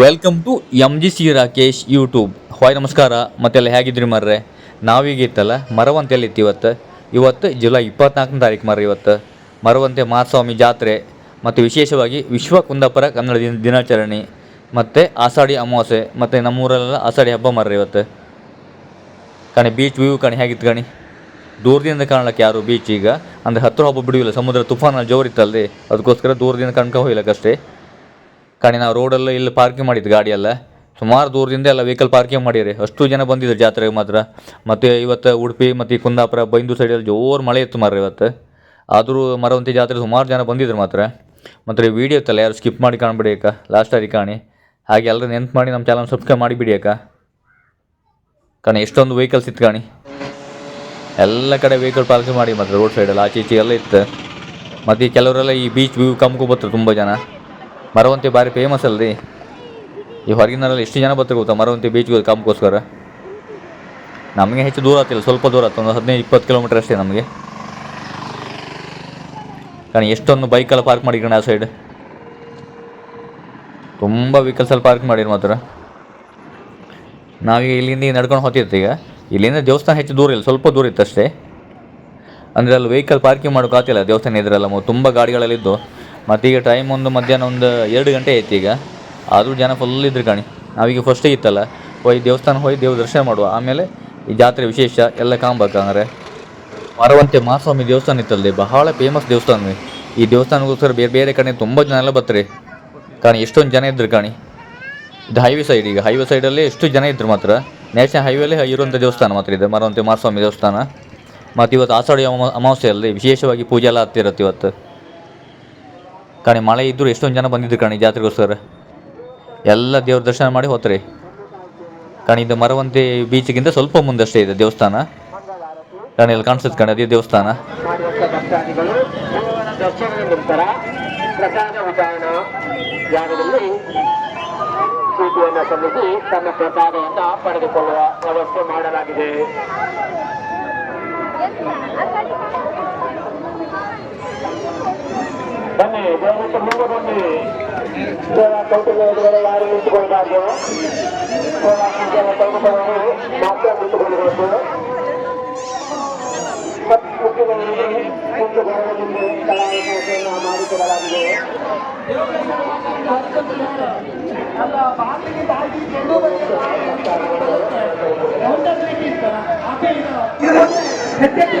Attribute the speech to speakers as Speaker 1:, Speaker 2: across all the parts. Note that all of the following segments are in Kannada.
Speaker 1: Welcome to M G C Rakesh YouTube hi, ನಮಸ್ಕಾರ. ಮತ್ತೆಲ್ಲ ಹೇಗಿದ್ರಿ ಮರ್ರೆ? ನಾವೀಗ ಇತ್ತಲ್ಲ, ಮರವಂತೆಯಲ್ಲಿ ಇತ್ತು ಇವತ್ತು. ಇವತ್ತು ಜುಲೈ ಇಪ್ಪತ್ನಾಲ್ಕನೇ ತಾರೀಕು ಮರ್ರೆ ಇವತ್ತು. ಮರವಂತೆ ಮಹಾಸ್ವಾಮಿ ಜಾತ್ರೆ, ಮತ್ತು ವಿಶೇಷವಾಗಿ ವಿಶ್ವ ಕುಂದಾಪುರ ಕನ್ನಡ ದಿನ ದಿನಾಚರಣೆ, ಮತ್ತು ಆಷಾಢಿ ಅಮಾವಾಸ್ಯೆ, ಮತ್ತು ನಮ್ಮೂರಲ್ಲೆಲ್ಲ ಆಷಾಢಿ ಹಬ್ಬ ಮರ್ರೆ ಇವತ್ತು. ಕಣಿ ಬೀಚ್ ವ್ಯೂ ಕಣಿ, ಹೇಗಿತ್ತು ಕಣಿ? ದೂರದಿಂದ ಕಾಣಲಿಕ್ಕೆ ಯಾರು ಬೀಚ್ ಈಗ? ಅಂದರೆ ಹತ್ತಿರ ಹಬ್ಬ ಬಿಡುವಿಲ್ಲ, ಸಮುದ್ರ ತುಫಾನಲ್ಲಿ ಜೋರಿತ್ತಲ್ರಿ. ಅದಕ್ಕೋಸ್ಕರ ದೂರದಿಂದ ಕಣ್ಕ ಹೋಗ್ಲಿಕ್ಕಷ್ಟೇ ಕಣಿ ನಾವು ರೋಡೆಲ್ಲ ಇಲ್ಲಿ ಪಾರ್ಕಿಂಗ್ ಮಾಡಿದ್ದು ಗಾಡಿಯೆಲ್ಲ ಸುಮಾರು ದೂರದಿಂದ ಎಲ್ಲ ವೆಹಿಕಲ್ ಪಾರ್ಕಿಂಗ್ ಮಾಡಿರಿ ಅಷ್ಟು ಜನ ಬಂದಿದ್ರು ಜಾತ್ರೆಗೆ ಮಾತ್ರ. ಮತ್ತು ಇವತ್ತು ಉಡುಪಿ ಮತ್ತು ಕುಂದಾಪುರ ಬೈಂದು ಸೈಡಲ್ಲಿ ಜೋರು ಮಳೆ ಇತ್ತು ಮಾರ್ರಿ ಇವತ್ತು. ಆದರೂ ಮರವಂತಿ ಜಾತ್ರೆ ಸುಮಾರು ಜನ ಬಂದಿದ್ರು ಮಾತ್ರ. ಮತ್ತು ವಿಡಿಯೋ ಇತ್ತಲ್ಲ, ಯಾರು ಸ್ಕಿಪ್ ಮಾಡಿ ಕಾಣ್ಬಿಡಿ ಅಕ್ಕ. ಆಗಿ ಕಾಣಿ. ಹಾಗೆ ಎಲ್ಲರೂ ನೆನ್ಪು ಮಾಡಿ ನಮ್ಮ ಚಾನಲ್ ಸಬ್ಸ್ಕ್ರೈಬ್ ಮಾಡಿಬಿಡಿ ಅಕ್ಕ. ಕಾಣಿ, ಎಷ್ಟೊಂದು ವೆಹಿಕಲ್ಸ್ ಇತ್ತು ಕಾಣಿ. ಎಲ್ಲ ಕಡೆ ವೆಹಿಕಲ್ ಪಾರ್ಕಿಂಗ್ ಮಾಡಿ ಮಾತ್ರ ರೋಡ್ ಸೈಡಲ್ಲಿ ಆಚೆ ಈಚೆ ಎಲ್ಲ ಇತ್ತು. ಮತ್ತು ಕೆಲವರೆಲ್ಲ ಈ ಬೀಚ್ ವ್ಯೂ ಕಮ್ಕೊ ತುಂಬ ಜನ. ಮರವಂತಿ ಭಾರಿ ಫೇಮಸ್ ಅಲ್ರಿ. ಈ ಹೊರಗಿನಲ್ಲಿ ಎಷ್ಟು ಜನ ಬರ್ತಾರೆ ಗೊತ್ತಾ ಮರವಂತಿ ಬೀಚ್ಗೆ ಕಾಮಕ್ಕೋಸ್ಕರ ನಮಗೆ ಹೆಚ್ಚು ದೂರ ಆಗ್ತಿಲ್ಲ ಸ್ವಲ್ಪ ದೂರ ಆಗ್ತದೆ ಒಂದು ಹದಿನೈದು, ಇಪ್ಪತ್ತು ಕಿಲೋಮೀಟರ್ ಅಷ್ಟೇ ನಮಗೆ. ಕಾರಣ ಎಷ್ಟೊಂದು ಬೈಕೆಲ್ಲ ಪಾರ್ಕ್ ಮಾಡಿಕೊಂಡು ಆ ಸೈಡ್ ತುಂಬ ವೆಹಿಕಲ್ಸಲ್ಲಿ ಪಾರ್ಕ್ ಮಾಡಿರಿ ಮಾತ್ರ. ನಾವೀಗ ಇಲ್ಲಿಂದ ನಡ್ಕೊಂಡು ಹೋಗ್ತಿರ್ತೀವಿ ಈಗ. ಇಲ್ಲಿಂದ ದೇವಸ್ಥಾನ ಹೆಚ್ಚು ದೂರ ಇಲ್ಲ, ಸ್ವಲ್ಪ ದೂರ ಇತ್ತು ಅಷ್ಟೇ. ಅಂದರೆ ಅಲ್ಲಿ ವೆಹಿಕಲ್ ಪಾರ್ಕಿಂಗ್ ಮಾಡೋಕ್ಕಾಗ್ತಿಲ್ಲ ದೇವಸ್ಥಾನ ಇದ್ರಲ್ಲ ತುಂಬ ಗಾಡಿಗಳಲ್ಲಿದ್ದು ಮತ್ತು ಈಗ ಟೈಮ್ ಒಂದು ಮಧ್ಯಾಹ್ನ ಒಂದು ಎರಡು ಗಂಟೆ ಆಯ್ತು ಈಗ. ಆದರೂ ಜನ ಫುಲ್ ಇದ್ರು ಕಾಣಿ. ನಾವೀಗ ಫಸ್ಟಿಗೆ ಇತ್ತಲ್ಲ ಹೋಯ್ ದೇವಸ್ಥಾನ ಹೋಗಿ ದೇವ್ರ ದರ್ಶನ ಮಾಡುವ. ಆಮೇಲೆ ಈ ಜಾತ್ರೆ ವಿಶೇಷ, ಎಲ್ಲ ಕಾಣ್ಬೇಕಂದ್ರೆ ಮರವಂತೆ ಮಹಾಸ್ವಾಮಿ ದೇವಸ್ಥಾನ ಇತ್ತಲ್ಲಿ ಬಹಳ ಫೇಮಸ್ ದೇವಸ್ಥಾನ ಈ ದೇವಸ್ಥಾನಕ್ಕೋಸ್ಕರ ಬೇರೆ ಬೇರೆ ಕಡೆ ತುಂಬ ಜನ ಎಲ್ಲ ಬರ್ತಾರೆ. ಕಾಣಿ, ಎಷ್ಟೊಂದು ಜನ ಇದ್ರು ಕಾಣಿ. ಇದು ಹೈವೇ ಸೈಡ್ ಈಗ. ಹೈವೇ ಸೈಡಲ್ಲಿ ಎಷ್ಟು ಜನ ಇದ್ರು ಮಾತ್ರ. ನ್ಯಾಷನಲ್ ಹೈವೇಲಿ ಇರುವಂಥ ದೇವಸ್ಥಾನ ಮಾತ್ರ ಇದೆ, ಮರವಂತೆ ಮಹಾಸ್ವಾಮಿ ದೇವಸ್ಥಾನ. ಮತ್ತು ಇವತ್ತು ಆಸಾಡಿ ಅಮಾವಾಸ್ಯೆಯಲ್ಲಿ ವಿಶೇಷವಾಗಿ ಪೂಜೆ ಎಲ್ಲ ಆಗ್ತಿರತ್ತೆ ಇವತ್ತು. ಕಾಣಿ, ಮಳೆ ಇದ್ದರೂ ಎಷ್ಟೊಂದು ಜನ ಬಂದಿದ್ರು ಕಾಣಿ ಜಾತ್ರೆಗೋಸ್ಕರ. ಎಲ್ಲ ದೇವ್ರ ದರ್ಶನ ಮಾಡಿ ಹೋತ್ರಿ. ಕಾಣಿ, ಇದು ಮರವಂತೆ ಬೀಚ್ಗಿಂತ ಸ್ವಲ್ಪ ಮುಂದಷ್ಟೇ ಇದೆ ದೇವಸ್ಥಾನ. ಕಾಣಿ ಅಲ್ಲಿ ಕಾಣಿಸುತ್ತೆ ಕಾಣಿ, ಅದೇ ದೇವಸ್ಥಾನ.
Speaker 2: ಪಡೆದುಕೊಳ್ಳುವ ವ್ಯವಸ್ಥೆ ಮಾಡಲಾಗಿದೆ ಬನ್ನಿ ದಯವಿಟ್ಟು ಮುಂದೆ ಬನ್ನಿ ಸೇವಾ ಕೌಟುಂಬ ಎದುರುಗಡೆ ಯಾರು ನಿಂತುಕೊಳ್ಬಾರ್ದು ಸೇವಾ ಸಂಖ್ಯೆಯನ್ನು ತೆಗೆದುಕೊಳ್ಳಲು ಮಾತ್ರ ನಿಂತುಕೊಳ್ಳಬೇಕು ಮುಖ್ಯಗಳಿಗೆ ಒಂದು ಗೌರವದಿಂದ ಕಲಾವಿದೆಯನ್ನು ಮಾಡಿಕೊಡಲಾಗಿದೆ
Speaker 3: ಶಕ್ತಿಯನ್ನು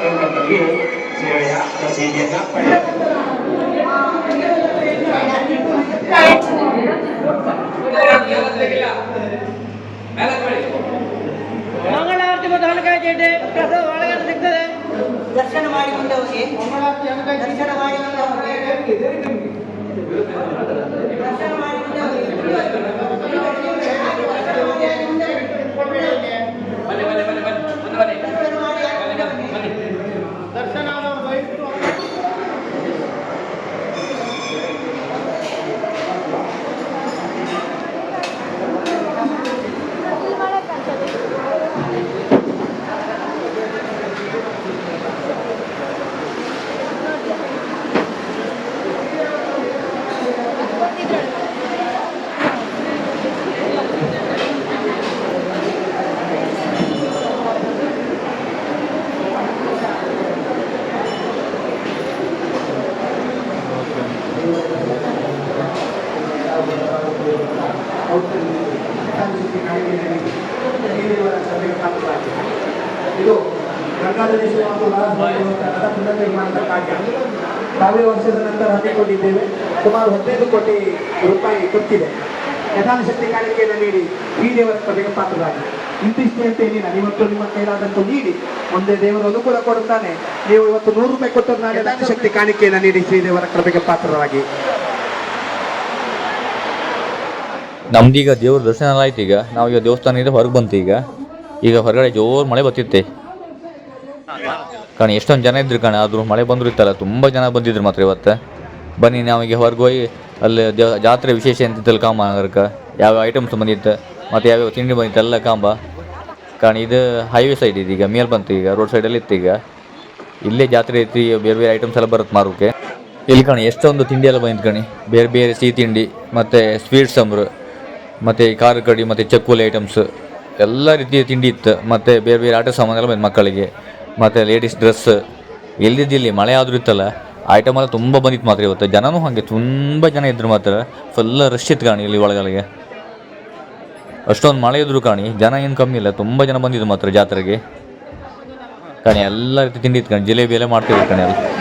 Speaker 2: ಸೇವಾ ಕೇಂದ್ರದಲ್ಲಿ ಸೇವೆಯ ರಸೀದಿಯನ್ನು ಪಡೆಯಬಹುದು
Speaker 3: ಸಾವಿರ ವರ್ಷದ ನಂತರ ಹಮ್ಮಿಕೊಂಡಿದ್ದೇವೆ. ಸುಮಾರು ಹದಿನೈದು ಕೋಟಿ ರೂಪಾಯಿ ಕೊಟ್ಟಿದೆ ಯಥಾಶಕ್ತಿ ಕಾಣಿಕೆಯನ್ನು ನೀಡಿ ಈ ದೇವರ ಸ್ಪರ್ಧೆಗೆ ಪಾತ್ರರಾಗಿ. ಇಂತಿಷ್ಟೇ ಅಂತ ಏನಿಲ್ಲ ಇವತ್ತು ನಿಮ್ಮ ಕೈಲಾದಷ್ಟು ನೀಡಿ. ಒಂದೇ ದೇವರ ಅನುಕೂಲ ಕೊಡುತ್ತಾನೆ. ನೀವು ಇವತ್ತು ನೂರು ರೂಪಾಯಿ ಕೊಟ್ಟರು ನಾಳೆ ಯಥಾಶಕ್ತಿ ಕಾಣಿಕೆಯನ್ನು ನೀಡಿ ಶ್ರೀದೇವರ ಕೃಪೆಗೆ ಪಾತ್ರರಾಗಿ.
Speaker 1: ನಮ್ದೀಗ ದೇವ್ರ ದರ್ಶನ ಎಲ್ಲ ಆಯ್ತು ಈಗ. ನಾವು ದೇವಸ್ಥಾನ ದೇವಸ್ಥಾನದಿಂದ ಹೊರಗೆ ಬಂತು ಈಗ. ಈಗ ಹೊರಗಡೆ ಜೋರು ಮಳೆ ಬರ್ತಿತ್ತೆ. ಕಾಣಿ, ಎಷ್ಟೊಂದು ಜನ ಇದ್ರು ಕಣ, ಆದರೂ ಮಳೆ ಬಂದ್ರು ಇತ್ತಲ್ಲ, ತುಂಬ ಜನ ಬಂದಿದ್ರು ಮಾತ್ರ ಇವತ್ತು. ಬನ್ನಿ ನಮಗೆ ಹೊರಗೆ ಹೋಗಿ ಅಲ್ಲಿ ಜಾತ್ರೆ ವಿಶೇಷ ಎಂತಿತ್ತಲ್ಲ ಕಾಂಬ ನಗರಕ್ಕೆ ಯಾವ ಐಟಮ್ಸ್ ಬಂದಿತ್ತು, ಮತ್ತು ಯಾವ್ಯಾವ ತಿಂಡಿ ಬಂದಿತ್ತು, ಎಲ್ಲ ಕಾಂಬ. ಕಾಣಿ, ಇದು ಹೈವೇ ಸೈಡ್ ಇದೆ ಈಗ, ಮೇಲ್ ಬಂತು ಈಗ ರೋಡ್ ಸೈಡಲ್ಲಿ ಇತ್ತು ಈಗ. ಇಲ್ಲೇ ಜಾತ್ರೆ ಐತಿ, ಬೇರೆ ಬೇರೆ ಐಟಮ್ಸ್ ಎಲ್ಲ ಬರುತ್ತೆ ಮಾರೋಕೆ ಇಲ್ಲಿ ಕಣಿ, ಎಷ್ಟೊಂದು ತಿಂಡಿ ಎಲ್ಲ ಬಂದಿತ್ತು ಕಣಿ. ಬೇರೆ ಬೇರೆ ಸಿಹಿ ತಿಂಡಿ, ಮತ್ತು ಸ್ವೀಟ್ಸ್ ಅಂಬ್ರು ಮತ್ತು ಖಾರ ಕಡಿ ಮತ್ತು ಚಕ್ಕುಲಿ ಐಟಮ್ಸ್ ಎಲ್ಲ ರೀತಿಯ ತಿಂಡಿ ಇತ್ತು, ಮತ್ತು ಬೇರೆ ಬೇರೆ ಆಟ ಸಾಮಾನೆಲ್ಲ ಬಂದು ಮಕ್ಕಳಿಗೆ. ಮತ್ತು ಲೇಡೀಸ್ ಡ್ರೆಸ್ ಎಲ್ಲಿದ್ದಿಲ್ಲಿ ಮಳೆ ಆದರೂ ಇತ್ತಲ್ಲ. ಐಟಮ್ ಎಲ್ಲ ತುಂಬ ಬಂದಿತ್ತು ಮಾತ್ರ ಇವತ್ತು. ಜನನೂ ಹಾಗೆ ತುಂಬ ಜನ ಇದ್ರು ಮಾತ್ರ. ಫುಲ್ ರಶ್ ಇತ್ತು ಕಾಣಿ ಇಲ್ಲಿ ಒಳಗಡೆಗೆ. ಅಷ್ಟೊಂದು ಮಳೆ ಇದ್ರು ಕಾಣಿ. ಜನ ಏನು ಕಮ್ಮಿ ಇಲ್ಲ. ತುಂಬ ಜನ ಬಂದಿದ್ರು ಮಾತ್ರ ಜಾತ್ರೆಗೆ. ಕಾಣಿ ಎಲ್ಲ ರೀತಿ ತಿಂಡಿ ಇತ್ತು ಕಾಣಿ. ಜಿಲೇಬಿ ಎಲ್ಲ ಮಾಡ್ತಿದ್ರು ಕಾಣಿ ಅಲ್ಲಿ.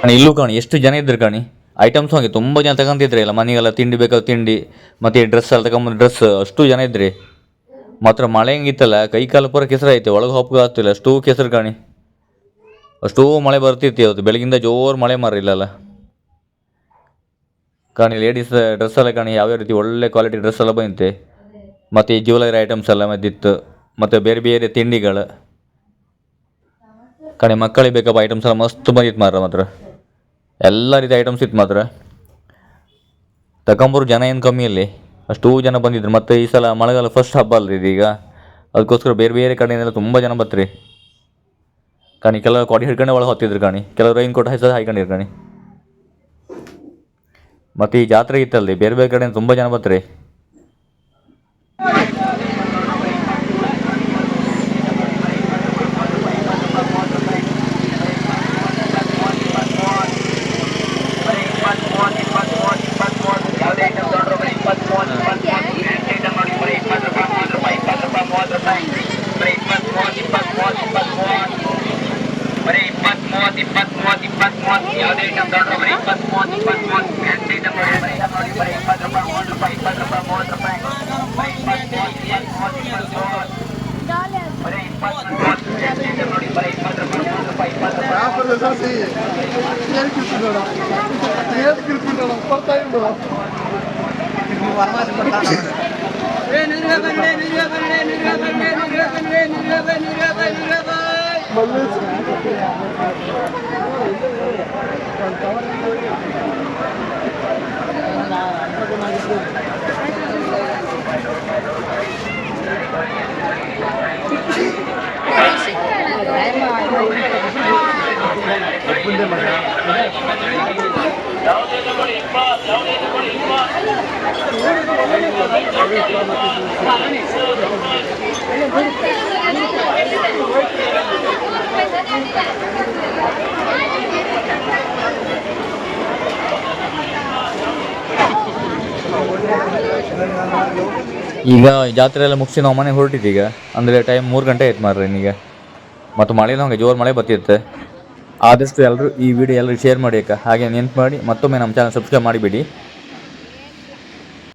Speaker 1: ಕಾಣಿ, ಇಲ್ಲೂ ಕಾಣಿ, ಎಷ್ಟು ಜನ ಇದ್ರು ಕಾಣಿ? ಐಟಮ್ಸ್ ಹಾಗೆ ತುಂಬ ಜನ ತಗೊಂತಿದ್ರಿ ಎಲ್ಲ ಮನೆಗೆಲ್ಲ ತಿಂಡಿ ಬೇಕಾದ ತಿಂಡಿ, ಮತ್ತು ಡ್ರೆಸ್ ಎಲ್ಲ ತಗೊಂಬಂದು ಡ್ರೆಸ್ ಅಷ್ಟು ಜನ ಇದ್ರಿ. ಮಾತ್ರ ಮಳೆ ಹೆಂಗಿತ್ತಲ್ಲ, ಕೈ ಕಾಲು ಪೂರ ಕೆಸರು ಐತೆ ಒಳಗೆ ಹೋಗಕ್ಕೆ ಆಗ್ತಿಲ್ಲ, ಅಷ್ಟು ಕೆಸರು ಕಾಣಿ. ಅಷ್ಟೂ ಮಳೆ ಬರ್ತಿತ್ತು ಇವತ್ತು, ಬೆಳಗಿಂದ ಜೋರು ಮಳೆ ಮಾರಿಲ್ಲಲ್ಲ. ಕಾಣಿ ಲೇಡೀಸ್ ಡ್ರೆಸ್ ಎಲ್ಲ ಕಾಣಿ, ಯಾವ್ಯಾವ ರೀತಿ ಒಳ್ಳೆ ಕ್ವಾಲಿಟಿ ಡ್ರೆಸ್ ಎಲ್ಲ ಬಂದಿತ್ತೆ ಮತ್ತು ಈ ಜ್ಯುವೆಲರಿ ಐಟಮ್ಸ್ ಎಲ್ಲ ಮದ್ದಿತ್ತು. ಮತ್ತು ಬೇರೆ ಬೇರೆ ತಿಂಡಿಗಳು. ಕಡೆ ಮಕ್ಕಳಿಗೆ ಬೇಕಪ್ಪ ಐಟಮ್ಸ್ ಎಲ್ಲ ಮಸ್ತ್ ಬಂದಿತ್ತು ಮಾತ್ರ ಮಾತ್ರ. ಎಲ್ಲ ರೀತಿ ಐಟಮ್ಸ್ ಇತ್ತು ಮಾತ್ರ ತಗೊಂಬರು ಜನ ಏನು ಕಮ್ಮಿ ಇಲ್ಲಿ? ಅಷ್ಟೂ ಜನ ಬಂದಿದ್ರು. ಮತ್ತು ಈ ಸಲ ಮಳೆಗಾಲ ಫಸ್ಟ್ ಹಬ್ಬ ಅಲ್ರಿ ಇದೀಗ ಅದಕ್ಕೋಸ್ಕರ ಬೇರೆ ಬೇರೆ ಕಡೆಯಿಂದೆಲ್ಲ ತುಂಬ ಜನ ಬತ್ತರಿ ಕಾಣಿ ಕೆಲವು ಕೊಡಿ ಹಿಡ್ಕೊಂಡೆ ಒಳಗೆ ಹೊತ್ತಿದ್ರು ಕಾಣಿ. ಕೆಲವು ರೈನ್ ಕೋಟ್ ಹೆಸರು ಹಾಕೊಂಡಿರು ಮತ್ತು ಈ ಜಾತ್ರೆ ಇತ್ತಲ್ಲಿ ಬೇರೆ ಬೇರೆ ಕಡೆಯಿಂದ ತುಂಬ ಜನ ಬತ್ರಿ
Speaker 2: ಬರೀ ಇಪ್ಪತ್ತ್ ಮೂವತ್ತು ಇಪ್ಪತ್ತ್ ಮೂವತ್ತು ಇಪ್ಪತ್ತ್ ಮೂವತ್ತು ಯಾವುದೇ ಐಟಮ್ ತಗೊಂಡ್ರು ಬರೀ ಇಪ್ಪತ್ತ್ ಮೂವತ್ತು ಇಪ್ಪತ್ತ್ ಮೂವತ್ತು ಎಂಟು ಐಟಮ್ ನೋಡಿ ಬರೀ ಐಟಮ್ ನೋಡಿ ಬರೀ ಇಪ್ಪತ್ತು ರೂಪಾಯಿ ಮೂವತ್ತು ರೂಪಾಯಿ ಇಪ್ಪತ್ತು ರೂಪಾಯಿ ಮೂವತ್ತು ರೂಪಾಯಿ ಬರೀ ಇಪ್ಪತ್ತ್ ಮೂವತ್ತು ಇಪ್ಪತ್ತ್ ಮೂವತ್ತು ಇಪ್ಪತ್ತ್ ಮೂವತ್ತು ಬರೀ ಇಪ್ಪತ್ತ್ ಮೂವತ್ತು ಎಂಟು ಐಟಮ್ ನೋಡಿ ಬರೀ ಇಪ್ಪತ್ತು ರೂಪಾಯಿ ಮೂವತ್ತು ರೂಪಾಯಿ ಇಪ್ಪತ್ತು ರೂಪಾಯಿ
Speaker 4: ಏ ನೂರು ರೂಪಾಯಿ ಬಂದೆ ನೂರು ರೂಪಾಯಿ ಬಂದೆ ನೂರು ರೂಪಾಯಿ ಬಂದೆ ನೂರು ರೂಪಾಯಿ ಬಂದೆ ನೂರು ರೂಪಾಯಿ ನೂರು ರೂಪಾಯಿ ರೂಪಾಯಿ
Speaker 1: ಈಗ ಜಾತ್ರೆ ಎಲ್ಲ ಮುಗಿಸಿ ನಾವು ಮನೆಗೆ ಹೊರಟಿದ್ದೀಗ ಅಂದರೆ ಟೈಮ್ ಮೂರು ಗಂಟೆ ಆಯ್ತು ಮಾರ್ರಿ ಈಗ ಮತ್ತು ಮಳೆನೂ ಹಂಗೆ ಜೋರು ಮಳೆ ಬರ್ತಿರುತ್ತೆ ಆದಷ್ಟು ಎಲ್ಲರೂ ಈ ವಿಡಿಯೋ ಎಲ್ಲರೂ ಶೇರ್ ಮಾಡಿ ಅಕ್ಕ. ಹಾಗೆ ನೆನ್ಪು ಮಾಡಿ ಮತ್ತೊಮ್ಮೆ ನಮ್ಮ ಚಾನಲ್ ಸಬ್ಸ್ಕ್ರೈಬ್ ಮಾಡಿಬಿಡಿ.